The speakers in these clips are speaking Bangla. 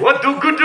what do good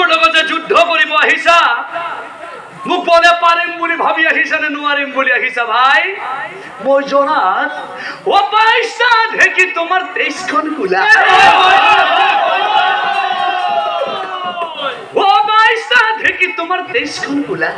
মোৰ লগতে যুদ্ধ কৰিব আহিছা মোক পদে পাৰিম বুলি ভাবি আহিছা নে নোৱাৰিম বুলি আহিছা ভাই? মই জনাত, অ পাইছা ঢেকি তোমাৰ তেইছখন কোলা। অ পাইছা ঢেকি তোমাৰ তেইছখন কোলা।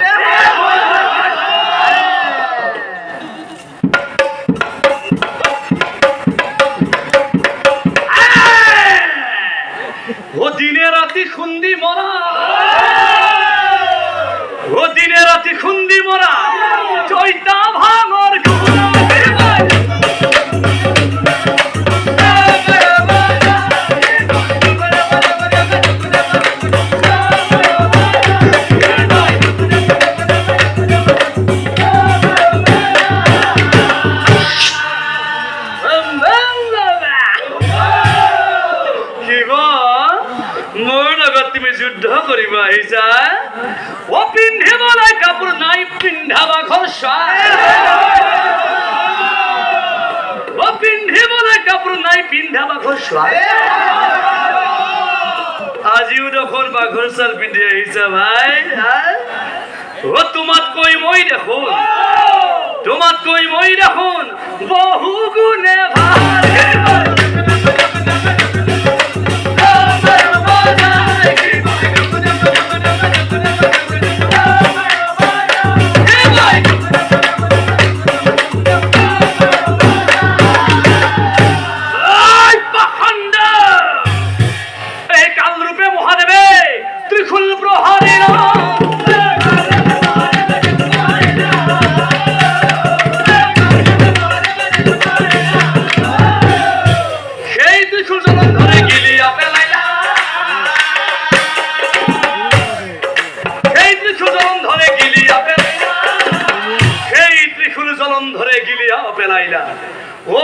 ও পিন্ধে বলে নাই, পিন্ধা বাঘর সয় আজিও যখন বাঘর সাল পিন্ধি আহিছা ভাই, ও তোমাত কই মই দেখোন? তোমাত কই মই দেখোন? বহু গুণে ভালো জানাইলা ও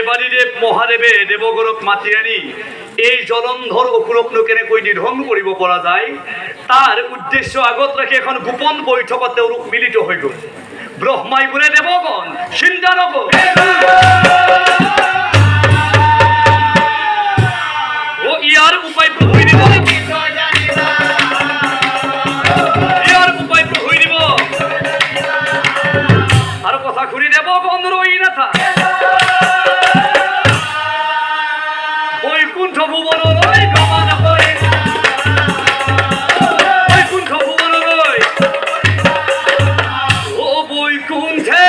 দেবানী দেৱ মহাদেৱে দেৱগৌৰক মাতি আনি এই জলন্ধৰ অসুৰক কেনেকৈ নিধন কৰিব পৰা যায় তাৰ উদ্দেশ্য আগত ৰাখি এখন গোপন বৈঠকত তেওঁলোক মিলিত হৈ গ'ল ব্ৰহ্মাই বোলে দেৱগণ চিন্তা নকৰ ইয়াৰ উপায় প্ৰভুই দিব। ইয়াৰ উপায় প্ৰভুই দিব। আৰু কথা ঘূৰি দেৱগণ ৰৈ নাথা raccoon.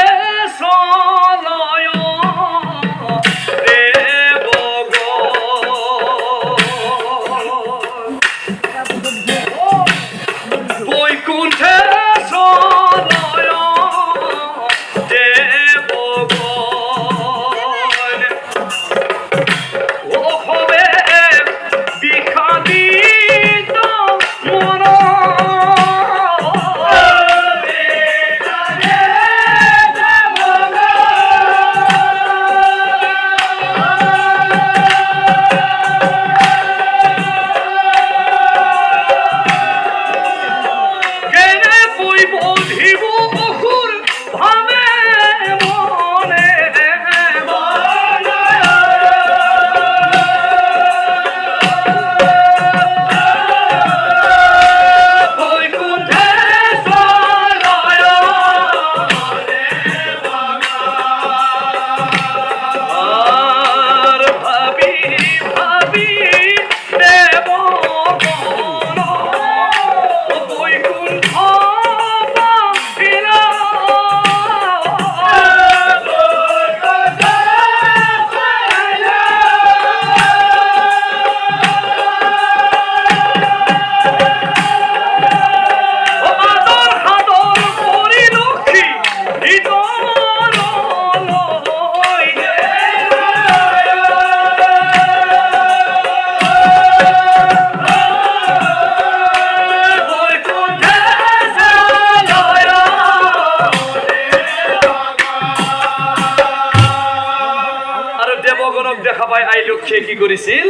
পাই আই লক্ষ্যে কি করেছিল?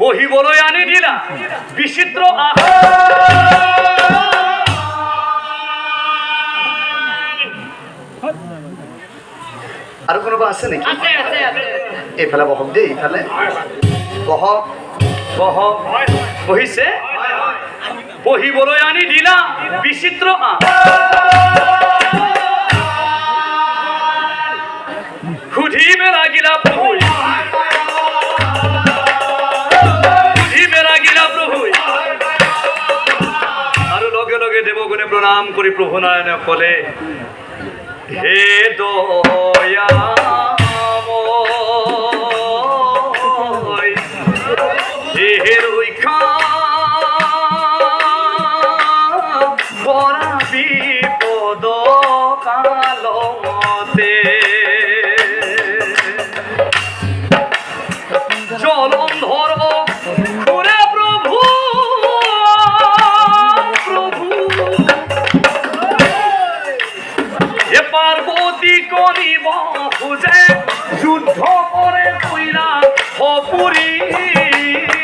বহি বহিবলৈ আনি দিলা বিচিত্র আৰু কোনোবা আছে নেকি? আছে আছে আছে। এইফালে বহক দেই এইফালে। বহক। বহ বহিছে? বহিবলৈ আনি দিলা বিচিত্ৰ আহ দেৱগুণে করি প্রভু প্ৰভু ফলে হে দয়া হে ৰক্ষা পৰা